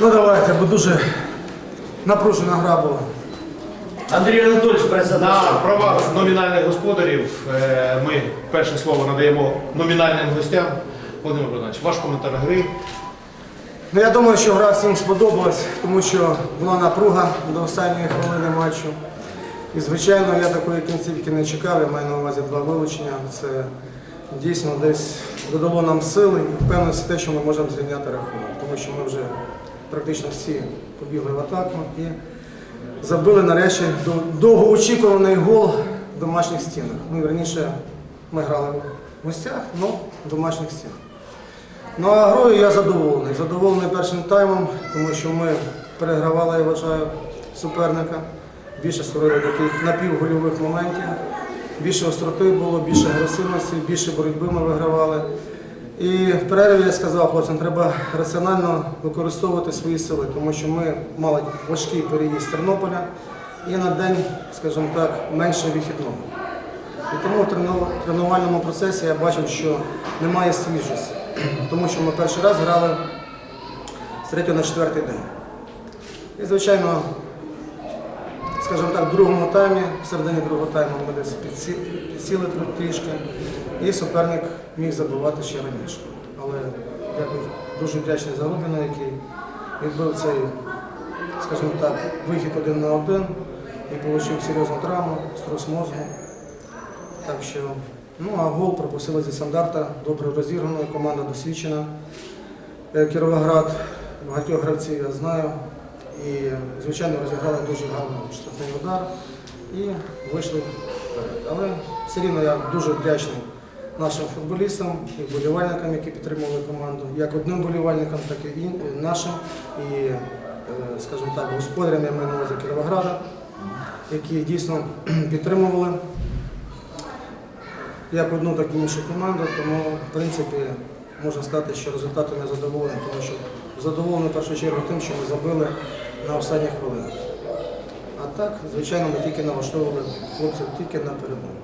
Ну давайте, бо дуже напружена гра була. Андрій Анатольович. На правах номінальних господарів е, ми перше слово надаємо номінальним гостям. Володимир Богданович, ваш коментар гри. Ну я думаю, що гра всім сподобалась, тому що була напруга до останньої хвилини матчу. І звичайно, я такої кінцівки не чекав, я маю на увазі два вилучення. Це дійсно десь додало нам сили і впевненості те, що ми можемо зрівняти рахунок, тому що ми вже практично всі побігли в атаку і забили нарешті довгоочікуваний гол в домашніх стінах. Ну, раніше ми грали в гостях, але в домашніх стінах. Ну а грою я задоволений. Задоволений першим таймом, тому що ми перегравали, я вважаю, суперника. Більше створили таких напівгольових моментів, більше остроти було, більше агресивності, більше боротьби ми вигравали. І в перерві я сказав хлопцям, треба раціонально використовувати свої сили, тому що ми мали важкий переїзд з Тернополя і на день, скажімо так, менше вихідного. І тому в тренувальному процесі я бачив, що немає свіжості, тому що ми перший раз грали з третього на четвертий день. І, звичайно, скажімо так, в другому таймі, в середині другого тайму ми десь підсі- підсіли тр- трішки, і суперник міг забивати ще раніше. Але я дуже вдячний за Рубіна, який відбив цей, скажімо так, вихід один на один і отримав серйозну травму, струс мозку. Так що, ну а гол пропустили зі стандарта, добре розіграно, команда досвідчена. Е, Кіровоград, багатьох гравців я знаю. І, звичайно, розіграли дуже гарно штрафний удар і вийшли вперед. Але все рівно я дуже вдячний нашим футболістам і вболівальникам, які підтримували команду, як одним вболівальникам, так і нашим, і, е, скажімо так, господарям я маю на увазі Кіровограда, які дійсно підтримували як одну, так і іншу команду, тому в принципі можна сказати, що результатом я задоволений, тому що задоволений в першу чергу тим, що ми забили на останніх хвилинах. А так, звичайно, ми тільки налаштовували хлопців тільки на перемогу.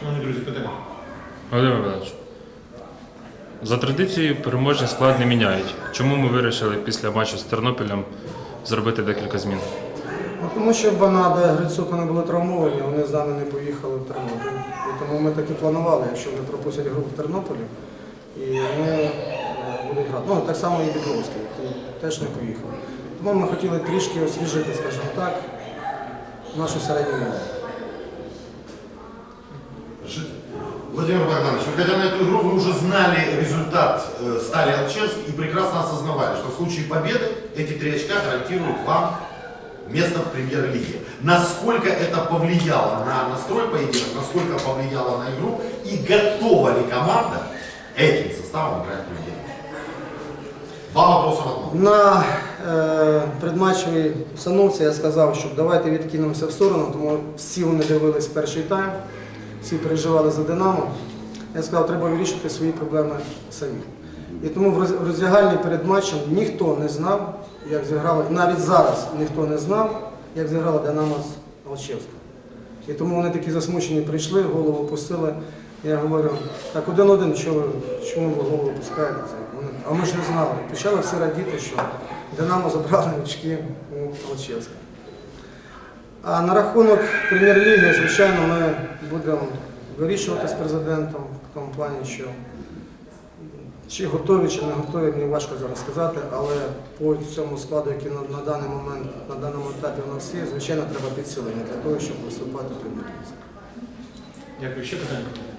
Шановні друзі, питання. Володимир Іванович, за традицією переможний склад не міняють. Чому ми вирішили після матчу з Тернопілем зробити декілька змін? Ну, тому що Банада, Грицук вони були травмовані, вони з нами не поїхали в Тернопіль. І тому ми так і планували, якщо вони пропустять гру в Тернополі, і вони е, будуть грати. Ну, так само і Дібровський, який теж не поїхав. Тому ми хотіли трішки освіжити, скажімо так, нашу середню лінію. Владимир Богданович, выходя на эту игру, вы уже знали результат э, Стали Алчевск и прекрасно осознавали, что в случае победы эти три очка гарантируют вам место в премьер-лиге. Насколько это повлияло на настрой поединка, насколько повлияло на игру и готова ли команда этим составом играть в премьер Два вопроса в одном. На е, предматчевій установці я сказав, що давайте відкинемося в сторону, тому всі вони дивились перший тайм, всі переживали за Динамо. Я сказав, треба вирішити свої проблеми самі. І тому в роздягальні перед матчем ніхто не знав, як зіграли, навіть зараз ніхто не знав, як зіграла Динамо з Алчевськом. І тому вони такі засмучені прийшли, голову опустили. Я говорю, так один-один, що ви, чому ви голову опускаєте? Це? А ми ж не знали. Почали всі радіти, що Динамо забрали очки у Алчевська. А на рахунок прем'єр-ліги, звичайно, ми будемо вирішувати з президентом в тому плані, що чи готові, чи не готові, мені важко зараз сказати, але по цьому складу, який на, на даний момент, на даному етапі у нас є, звичайно, треба підсилення для того, щоб виступати в прем'єр-лізі. Дякую. Ще питання.